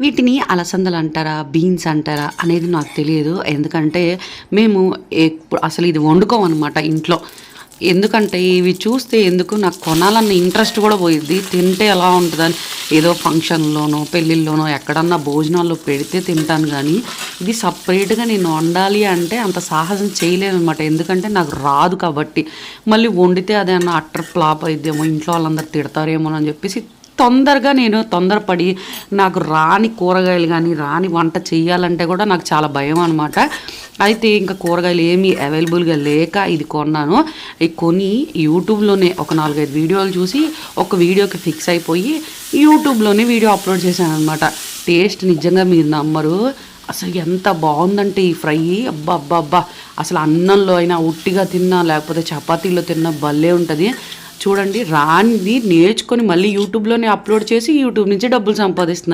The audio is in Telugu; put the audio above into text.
వీటిని అలసందలు అంటారా బీన్స్ అంటారా అనేది నాకు తెలియదు. ఎందుకంటే మేము అసలు ఇది వండుకోమన్నమాట ఇంట్లో. ఎందుకంటే ఇవి చూస్తే ఎందుకు నాకు కొనాలన్న ఇంట్రెస్ట్ కూడా పోయిద్ది. తింటే ఎలా ఉంటుందని ఏదో ఫంక్షన్లోనో పెళ్ళిళ్ళలోనో ఎక్కడన్నా భోజనాల్లో పెడితే తింటాను కానీ ఇది సపరేట్గా నేను వండాలి అంటే అంత సాహసం చేయలేను అనమాట ఎందుకంటే నాకు రాదు కాబట్టి. మళ్ళీ వండితే అదేమన్నా అట్టర్ ఫ్లాప్ అయిద్దేమో ఇంట్లో వాళ్ళందరూ తిడతారేమో అని చెప్పేసి తొందరగా నేను తొందరపడి నాకు రాని కూరగాయలు కానీ రాని వంట చేయాలంటే కూడా నాకు చాలా భయం అనమాట అయితే ఇంకా కూరగాయలు ఏమీ అవైలబుల్గా లేక ఇది కొన్నాను. ఇది కొని యూట్యూబ్లోనే ఒక నాలుగైదు వీడియోలు చూసి ఒక వీడియోకి ఫిక్స్ అయిపోయి యూట్యూబ్లోనే వీడియో అప్లోడ్ చేశాను అనమాట టేస్ట్ నిజంగా మీరు నమ్మరు. అసలు ఎంత బాగుందంటే ఈ ఫ్రై. అబ్బా అబ్బా అబ్బా. అసలు అన్నంలో అయినా ఉట్టిగా తిన్నా లేకపోతే చపాతీలో తిన్నా భలే ఉంటుంది. చూడండి రానిది నేర్చుకొని మళ్ళీ యూట్యూబ్లోనే అప్లోడ్ చేసి యూట్యూబ్ నుంచి డబ్బులు సంపాదిస్తున్నారు.